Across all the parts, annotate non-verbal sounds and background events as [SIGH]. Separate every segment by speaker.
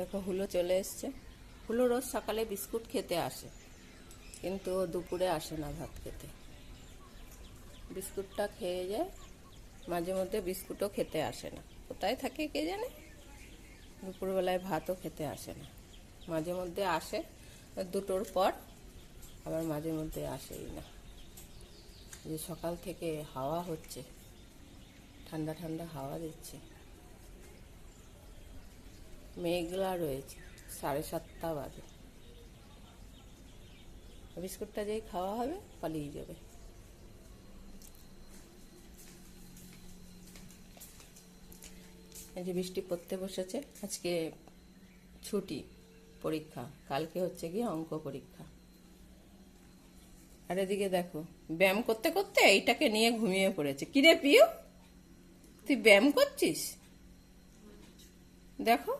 Speaker 1: দেখো, হুলো চলে এসছে। হুলো রোজ সকালে বিস্কুট খেতে আসে, কিন্তু দুপুরে আসে না ভাত খেতে। বিস্কুটটা খেয়ে যায় মাঝে মধ্যে বিস্কুটও খেতে আসে না। কোথায় থাকে কে জানে? দুপুরবেলায় ভাতও খেতে আসে না। মাঝে মধ্যে আসে, দুটোর পর আবার মাঝে মধ্যে আসেই না। যে সকাল থেকে হাওয়া হচ্ছে, ঠান্ডা ঠান্ডা হাওয়া দিচ্ছে। মেঘলা রয়েছে, সাড়ে সাতটা বাজে। বিস্কুটটা যেই খাওয়া হবে, পালিয়ে যাবে। এই যে বৃষ্টি পড়তে বসেছে, আজকে ছুটি, পরীক্ষা। কালকে হচ্ছে গিয়ে অঙ্ক পরীক্ষা। আর এদিকে দেখো, ব্যায়াম করতে করতে এইটাকে নিয়ে ঘুমিয়ে পড়েছে। কিরে পিউ, তুই ব্যায়াম করছিস? দেখো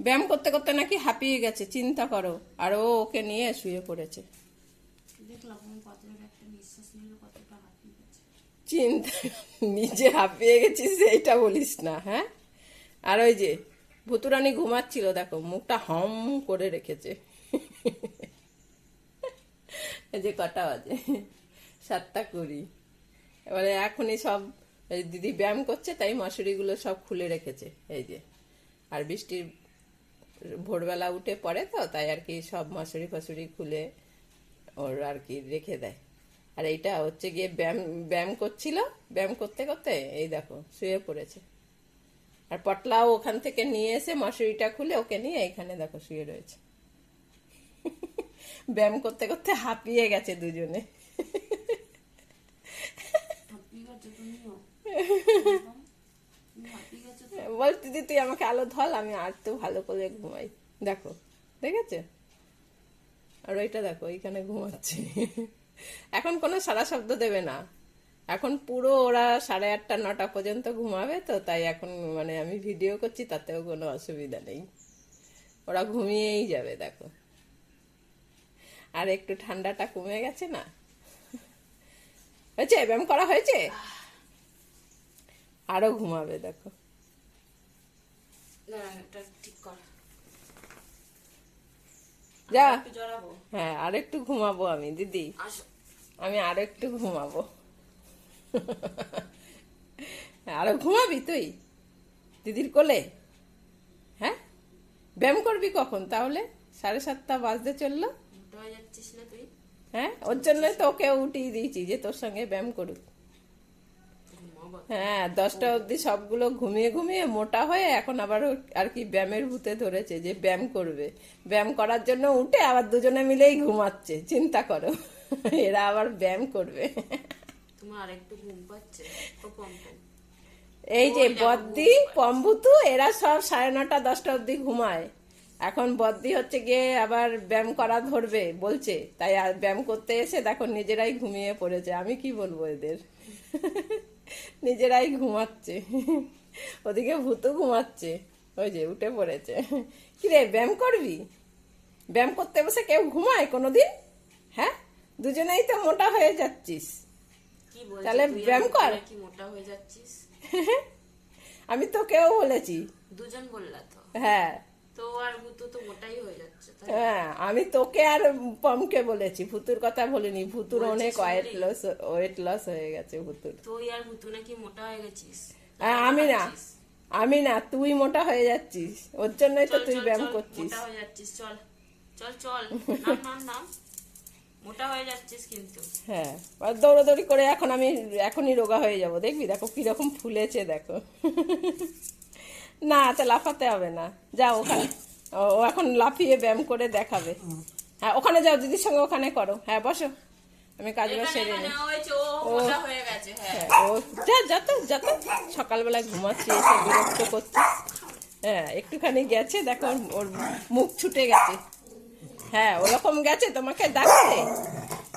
Speaker 1: ব্যায়াম করতে করতে নাকি হাঁপিয়ে গেছে চিন্তা করো। আর ও ওকে নিয়ে শুয়ে পড়েছে। চিন্তা নিজে হাঁপিয়ে গেছিস এইটা বলিস না হ্যাঁ? আর ওই যে ভুতুরানি ঘুমাচ্ছিল দেখো মুখটা হম করে রেখেছে। এই যে কটা বাজে সাতটা কুড়ি। এবারে এখনই সব দিদি ব্যায়াম করছে তাই মশুরিগুলো সব খুলে রেখেছে এই যে। আর বৃষ্টির ভোরবেলা উঠে পড়ে তো তাই আর কি সব মশুরি ফসুরি খুলে ওর আর কি রেখে দেয়। আর এইটা হচ্ছে গিয়ে ব্যায়াম ব্যায়াম করছিল ব্যায়াম করতে করতে এই দেখো শুয়ে পড়েছে। আর পটলাও ওখান থেকে নিয়ে এসে মশুরিটা খুলে ওকে নিয়ে এখানে দেখো শুয়ে রয়েছে। [LAUGHS] ব্যায়াম করতে করতে হাঁপিয়ে গেছে দুজনে [LAUGHS]
Speaker 2: হাঁপিয়ে গেছো তুমিও তুমি
Speaker 1: বল দিদি তুই আমাকে আলো ধল আমি আর তো ভালো করে ঘুমাই। দেখো, দেখেছে? আর ওইটা দেখো, এইখানে ঘুমাচ্ছে। এখন কোনো সারা শব্দ দেবে না। এখন পুরো ওরা সাড়ে আটটা, নটা পর্যন্ত ঘুমাবে তো, তাই এখন মানে আমি ভিডিও করছি, তাতেও কোনো অসুবিধা নেই। ওরা ঘুমিয়েই যাবে, দেখো। আর একটু ঠান্ডাটা কমে গেছে না? হয়েছে? ব্যায়াম করা হয়েছে? আরও ঘুমাবে, দেখো। যা। হ্যাঁ আর একটু ঘুমাবো আমি দিদি। আমি আর একটু ঘুমাবো। আরও ঘুমাবি তুই? দিদির কোলে? হ্যাঁ? ব্যায়াম করবি কখন তাহলে? সাড়ে সাতটা বাজতে চলল?
Speaker 2: হয়ে
Speaker 1: ওর জন্যই তো ওকে উঠিয়ে দিয়েছি যে তোর সঙ্গে ব্যায়াম করুক। হ্যাঁ দশটা অবধি সবগুলো ঘুমিয়ে ঘুমিয়ে মোটা হয়ে এখন আবার আর কি ব্যায়ামের ভূতে ধরেছে যে ব্যায়াম করবে। ব্যায়াম করার জন্য উঠে আবার দুজনে মিলেই ঘুমাচ্ছে চিন্তা করো। এরা আবার ব্যায়াম করবে।
Speaker 2: তোমার একটু ঘুম পাচ্ছে
Speaker 1: এই যে বদ্দি পম্বুতু এরা সব সাড়ে নটা দশটা অবধি ঘুমায়। এখন বদ্দি হচ্ছে গিয়ে আবার ব্যায়াম করা ধরবে বলছে। তাই আর ব্যায়াম করতে এসে দেখো নিজেরাই ঘুমিয়ে পড়েছে আমি কি বলব এদের? নিজেরাই ঘুমাচ্ছে। ওদিকে ভূতু ঘুমাচ্ছে। ওই যে উঠে পড়েছে। কিরে ব্যায়াম করবি? ব্যায়াম করতে বসে কেউ ঘুমায় কোনোদিন? হ্যাঁ? দুজনেই তো মোটা হয়ে যাচ্ছিস। তাহলে ব্যায়াম কর।
Speaker 2: নাকি মোটা হয়ে যাচ্ছিস? [LAUGHS]
Speaker 1: আমি তো কেউ বলেছি।
Speaker 2: দুজন বললা তো?
Speaker 1: হ্যাঁ।
Speaker 2: তো আর ভূতু তো মোটাই হয়ে যাচ্ছে
Speaker 1: হ্যাঁ আমি তোকে আর পমকে বলেছি ভুতুর কথা বলিনি ভুতুর অনেক ওয়েট লস ওয়েট লস হয়ে গেছে ভুতুর।
Speaker 2: তুই আর ভূতু নাকি মোটা হয়ে গেছিস?
Speaker 1: হ্যাঁ, আমি না। আমি না তুই মোটা হয়ে যাচ্ছিস। ওর জন্যই তো তুই ব্যায়াম করছিস।
Speaker 2: মোটা হয়ে যাচ্ছিস চল। চল চল নাম নাম নাম। মোটা হয়ে যাচ্ছিস কিন্তু।
Speaker 1: হ্যাঁ আর দৌড়াদৌড়ি করে এখন আমি এখনই রোগা হয়ে যাব। দেখবি দেখো কীরকম ফুলেছে দেখো। না তো লাফাতে হবে না। যাও ওখানে। ও ও এখন লাফিয়ে ব্যায়াম করে দেখাবে। হ্যাঁ ওখানে যাও দিদির সঙ্গে ওখানে করো। হ্যাঁ বসো। আমি কাজ বাজ সেরে
Speaker 2: এখানে
Speaker 1: নিই।
Speaker 2: ও মোটা হয়ে হ্যাঁ।
Speaker 1: ও যা যত যত সকালবেলায় ঘুমাচ্ছি এসে বিরক্ত করছি। হ্যাঁ একটুখানি গেছে দেখো ওর মুখ ছুটে গেছে। হ্যাঁ ওরকম গেছে তোমাকে দেখাতে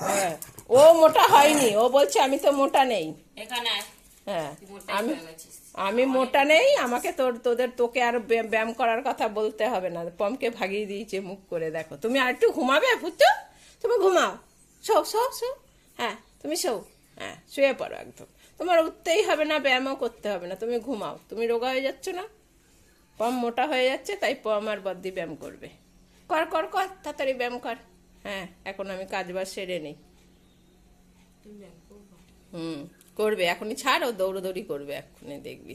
Speaker 1: হ্যাঁ ও মোটা হয়নি। ও বলছে আমি তো মোটা নেই। হ্যাঁ আমি আমি মোটা নেই আমাকে তোর তোদের তোকে আর ব্যায়াম ব্যায়াম করার কথা বলতে হবে না। পমকে ভাগিয়ে দিয়েছে মুখ করে দেখো। তুমি আর একটু ঘুমাবে ফুটু তুমি ঘুমাও। শো শো শো হ্যাঁ তুমি শো হ্যাঁ শুয়ে পড়ো একদম। তোমার উঠতেই হবে না ব্যায়ামও করতে হবে না। তুমি ঘুমাও। তুমি রোগা হয়ে যাচ্ছ না? পম মোটা হয়ে যাচ্ছে তাই পম আর বদ্দি ব্যায়াম করবে। কর কর কর তাড়াতাড়ি ব্যায়াম কর। হ্যাঁ এখন আমি কাজ বাজ সেরে নিই। হুম। করবে, এখনই ছাড়, ও দৌড়োদৌড়ি করবে, এখনই দেখবি।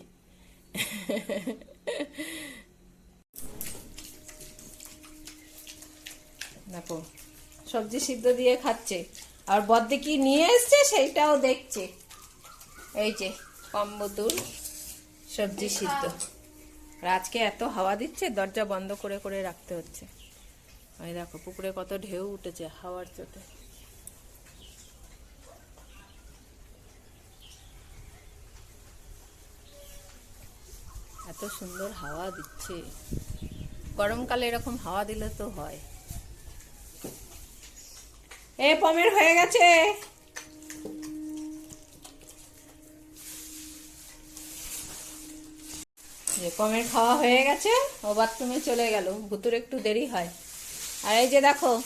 Speaker 1: দেখো, সবজি সিদ্ধ দিয়ে খাচ্ছে। আর বদ্দি কি নিয়ে এসছে সেইটাও দেখছে। এই যে কম্বতুল সবজি সিদ্ধ। আর আজকে এত হাওয়া দিচ্ছে, দরজা বন্ধ করে করে রাখতে হচ্ছে। ওই দেখো, পুকুরে কত ঢেউ উঠেছে হাওয়ার চোটে এত সুন্দর হাওয়া দিচ্ছে। গরমকালে এরকম হাওয়া দিলে তো হয়। এ পমের হয়ে গেছে। যে পমের খাওয়া হয়ে গেছে, ও বাথরুমে চলে গেল। ভুতুর একটু দেরি হয়। আর এই যে দেখো,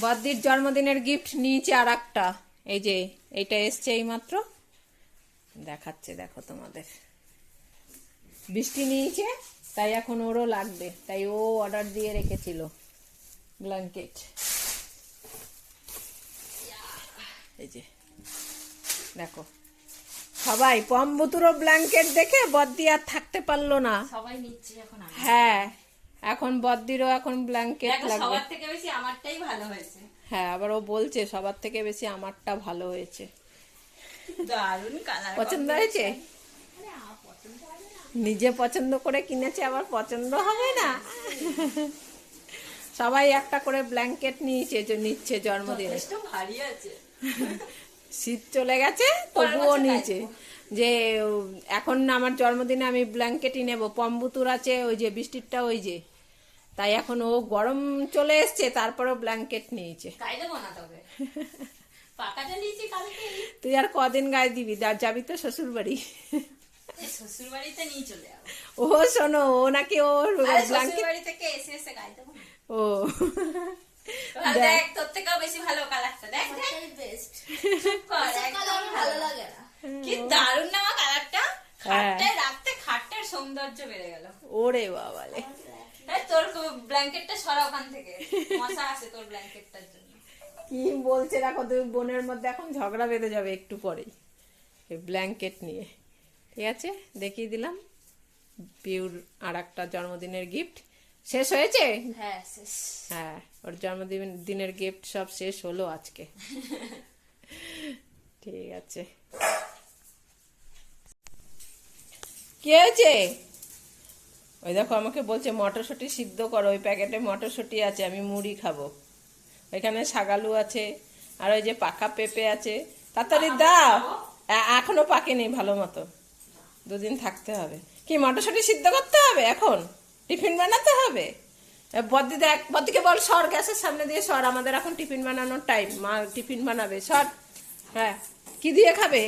Speaker 1: বদ্দির জন্মদিনের গিফট নিয়েছে আর একটা এই যে, এইটা এসছে এইমাত্র। দেখাচ্ছে, দেখো তোমাদের। বৃষ্টি নিয়েছে তাই এখন ওরও লাগবে। তাই ও অর্ডার দিয়ে রেখেছিল ব্ল্যাঙ্কেট এই যে দেখো। সবাই পম্বুতুরো ব্ল্যাঙ্কেট দেখে বদ্দি আর থাকতে পারল না।
Speaker 2: সবাই নিচ্ছে এখন
Speaker 1: হ্যাঁ এখন বদ্দিরও এখন ব্ল্যাঙ্কেট লাগবে।
Speaker 2: সবার থেকে বেশি আমারটাই ভালো হয়েছে।
Speaker 1: হ্যাঁ আবার ও বলছে সবার থেকে বেশি আমারটা ভালো হয়েছে।
Speaker 2: দারুণ কালার
Speaker 1: পছন্দ হয়েছে? নিজে পছন্দ করে কিনেছে আবার পছন্দ হবে না। সবাই একটা করে ব্ল্যাঙ্কেট নিয়েছে যে নিচ্ছে জন্মদিনে। শীত চলে গেছে তবুও নিয়েছে। যে এখন আমার জন্মদিনে আমি ব্ল্যাঙ্কেটই নেব পম্বুতুর আছে ওই যে বৃষ্টিরটা ওই যে। তাই এখন ও গরম চলে এসছে তারপরেও ব্ল্যাঙ্কেট নিয়েছে। তুই আর কদিন গায়ে দিবি যাবি তো শ্বশুর বাড়ি
Speaker 2: শ্বশুর বাড়িতে নিয়ে চলে যাব
Speaker 1: ও শোনো ও নাকি ওর
Speaker 2: আরে
Speaker 1: ব্ল্যাঙ্কেট
Speaker 2: বাড়ি থেকে এসে এসে
Speaker 1: ও
Speaker 2: দেখ তোর থেকেও বেশি ভালো কালারটা দেখ দেখ
Speaker 3: বেস্ট
Speaker 2: চুপ কর, একদম
Speaker 3: কালার ভালো লাগে না
Speaker 2: কি দারুণ না কালারটা। খাটটায় রাখতে খাটটার সৌন্দর্য বেড়ে গেল
Speaker 1: ওরে বাবালে
Speaker 2: এই তোর ব্ল্যাঙ্কেটটা সরা ওখান থেকে মশা আছে তোর ব্ল্যাঙ্কেটটার জন্য
Speaker 1: কি বলছে দেখো তুই বোনের মধ্যে এখন ঝগড়া বেঁধে যাবে একটু পরেই ব্ল্যাঙ্কেট নিয়ে ঠিক আছে? দেখিয়ে দিলাম। পিউর আর একটা জন্মদিনের গিফট শেষ হয়েছে?
Speaker 2: হ্যাঁ
Speaker 1: হ্যাঁ ওর জন্মদিন দিনের গিফট সব শেষ হলো আজকে। [LAUGHS] ঠিক আছে। কি হয়েছে? ওই দেখো আমাকে বলছে মটরশুঁটি সিদ্ধ করো ওই প্যাকেটে মটরশুঁটি আছে আমি মুড়ি খাব। ওইখানে শাগালু আছে আর ওই যে পাকা পেঁপে আছে। তাড়াতাড়ি দাও। এখনও পাকেনি ভালো মতো। দুদিন থাকতে হবে। কি মটরশুঁটি সিদ্ধ করতে হবে এখন? টিফিন বানাতে হবে? এ, বদ্দি দেখ বদ্দিকে বল সর গ্যাসের সামনে দিয়ে সর আমাদের এখন টিফিন বানানোর টাইম মা টিফিন বানাবে সর। হ্যাঁ কি দিয়ে খাবে?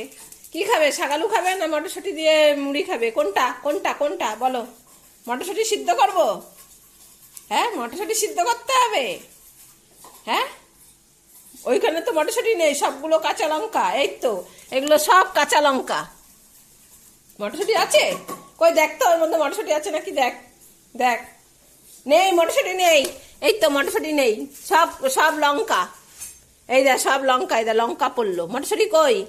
Speaker 1: কি খাবে শাকালু খাবে না মটরশুঁটি দিয়ে মুড়ি খাবে? কোনটা? কোনটা? কোনটা? বলো। মটরশুঁটি সিদ্ধ করব? হ্যাঁ মটরশুঁটি সিদ্ধ করতে হবে। হ্যাঁ? ওইখানে তো মটরশুঁটি নেই সবগুলো কাঁচা লঙ্কা এই তো। এগুলো সব কাঁচা লঙ্কা। মটরশুঁটি আছে? কই দেখ তো, ওর মধ্যে মটরশুঁটি আছে নাকি? দেখ দেখ। নেই, মটরশুঁটি নেই। এই তো মটরশুঁটি নেই। সব সব লঙ্কা। এই দেখ, সব লঙ্কা, এই দেখ, লঙ্কা পড়ল। মটরশুঁটি কই?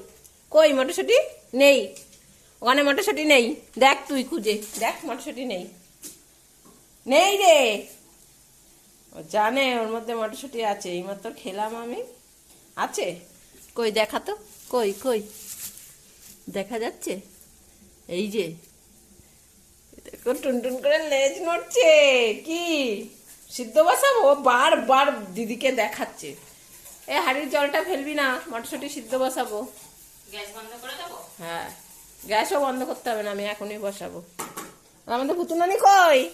Speaker 1: কই মটরশুঁটি? নেই। ওখানে মটরশুঁটি নেই। দেখ তুই খুঁজে। দেখ মটরশুঁটি নেই। নেই রে। ও জানে ওর মধ্যে মটরশুঁটি আছে। এইমাত্র খেলাম আমি। আছে? কই, দেখা তো? কই কই? দেখা যাচ্ছে? এই যে দেখো টুনটুন করে লেজ নড়ছে কি? সিদ্ধ বসাবো? ও বারবার দিদিকে দেখাচ্ছে। এ হাড়ির জলটা ফেলবি না মটরশুঁটি সিদ্ধ বসাবো।
Speaker 2: গ্যাস বন্ধ করে দেবো?
Speaker 1: হ্যাঁ গ্যাসও বন্ধ করতে হবে না আমি এখনই বসাবো। আমাদের ভুতুনানি কই?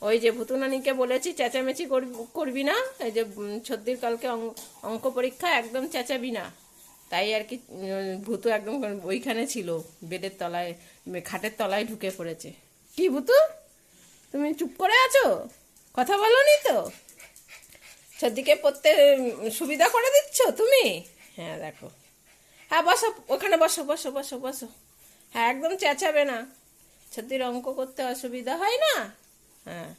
Speaker 1: ওই যে ভুতুনানিকে বলেছি চেঁচামেচি করবি- করবি না? এই যে সর্দির কালকে অঙ্ক- অঙ্ক পরীক্ষা একদম চেঁচাবি না। তাই আর কি ভুতু একদম ওইখানে ছিল, বেডের তলায় খাটের তলায় ঢুকে পড়েছে। কি ভুতু? তুমি চুপ করে আছো? কথা বলনি তো? সর্দিকে পড়তে সুবিধা করে দিচ্ছ তুমি? হ্যাঁ দেখো। হ্যাঁ বসো, ওখানে বসো বসো বসো বসো। হ্যাঁ একদম চেঁচাবে না। ছত্রির অঙ্ক করতে অসুবিধা হয় না? হ্যাঁ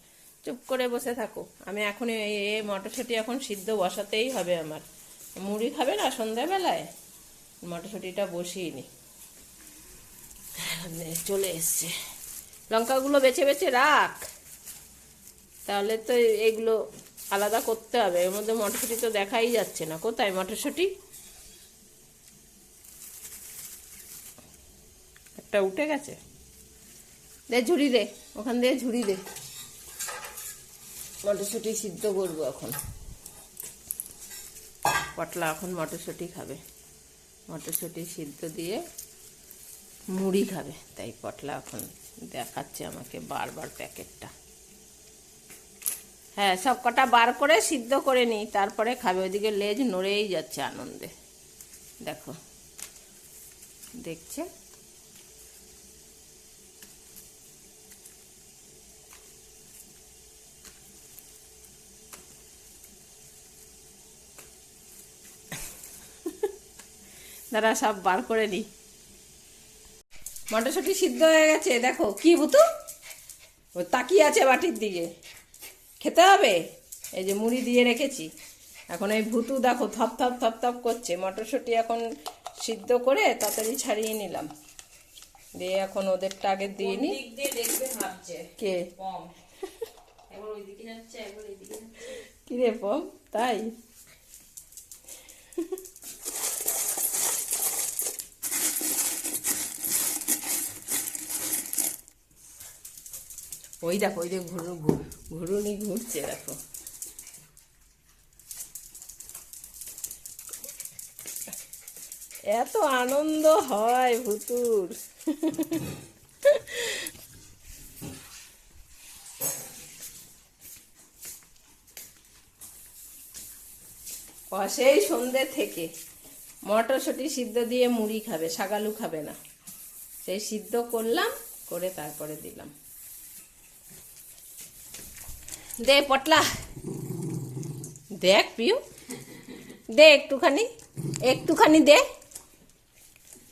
Speaker 1: চুপ করে বসে থাকো। আমি এখন এই মটরশুঁটি এখন সিদ্ধ বসাতেই হবে আমার। মুড়ি খাবে না সন্ধ্যাবেলায়? মটরশুঁটিটা বসিয়ে নি। চলে এসছে। লঙ্কাগুলো বেছে বেছে রাখ। তাহলে তো এগুলো আলাদা করতে হবে। এর মধ্যে মটরশুঁটি তো দেখাই যাচ্ছে না। কোথায় মটরশুঁটি? একটা উঠে গেছে। দে ঝুড়ি দে, ওখান দিয়ে ঝুড়ি দে। মটরশুঁটি সিদ্ধ করব এখন। পটলা এখন মটরশুঁটি খাবে। মটরশুঁটি সিদ্ধ দিয়ে মুড়ি খাবে। তাই পটলা এখন দেখাচ্ছে আমাকে বারবার প্যাকেটটা। হ্যাঁ সব কটা বার করে সিদ্ধ করে নিই, তারপরে খাবে। ওইদিকে লেজ নড়েই যাচ্ছে আনন্দে। দেখো। দেখছে? দাঁড়া সব বার করে নিই মটরশুঁটি সিদ্ধ হয়ে গেছে দেখো কি বুতু ও তাকিয়ে আছে বাটির দিকে। খেতে হবে? এই যে মুড়ি দিয়ে রেখেছি। এখন এই ভুতু দেখো থপ থপ থপ থপ করছে। মটরশুঁটি এখন সিদ্ধ করে তাড়াতাড়ি ছাড়িয়ে নিলাম। দিয়ে এখন ওদেরটা আগে দিয়ে নি।
Speaker 2: দিয়ে ভাবছে?
Speaker 1: কে? কিরে পম? তাই? ওই দেখো, ওই যে ঘুরু ঘুরুনি ঘুরছে, দেখো। এত আনন্দ হয় ভুতুর। সেই সন্ধ্যে থেকে মটরশুঁটি সিদ্ধ দিয়ে মুড়ি খাবে শাগালু খাবে না। সেই সিদ্ধ করলাম, করে তারপরে দিলাম। দে পটলা। দেখ পিউ দে একটুখানি। একটুখানি দে।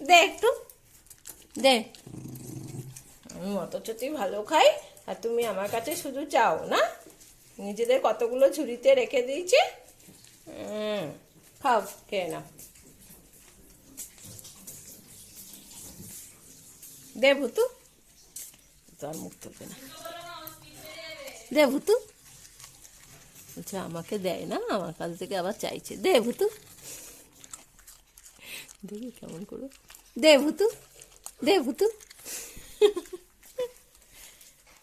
Speaker 1: দে একটু। দে। আমি মটরশুঁটি ভালো খাই, আর তুমি আমার কাছে শুধু চাও, না? নিজেদের কতগুলো ঝুড়িতে রেখে দিয়েছে। খাও, খেয়ে নাও। দে ভুতু। তো মুখ তুলবে না। দে ভুতু। বলছে, আমাকে দেয় না, আমার কাছ থেকে আবার চাইছে। দে ভুতু। দেখি কেমন করো। দে ভুতু দে ভুতু।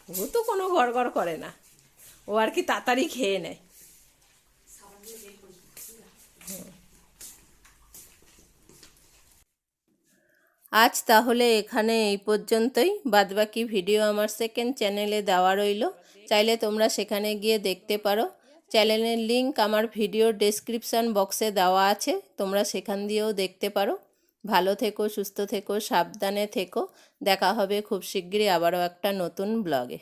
Speaker 1: ভুতু কোনো ঘর ঘর করে না। ও আর কি তাড়াতাড়ি খেয়ে নেয়। আজ তাহলে এখানে এই পর্যন্তই। বাদবাকি ভিডিও আমার সেকেন্ড চ্যানেলে দেওয়া রইল। চাইলে তোমরা সেখানে গিয়ে দেখতে পারো। চ্যানেলের লিংক আমার ভিডিও ডেসক্রিপশান বক্সে দেওয়া আছে, তোমরা সেখান দিয়েও দেখতে পারো। ভালো থেকো, সুস্থ থেকো, সাবধানে থেকো। দেখা হবে খুব শিগগিরই আবারও একটা নতুন ব্লগে।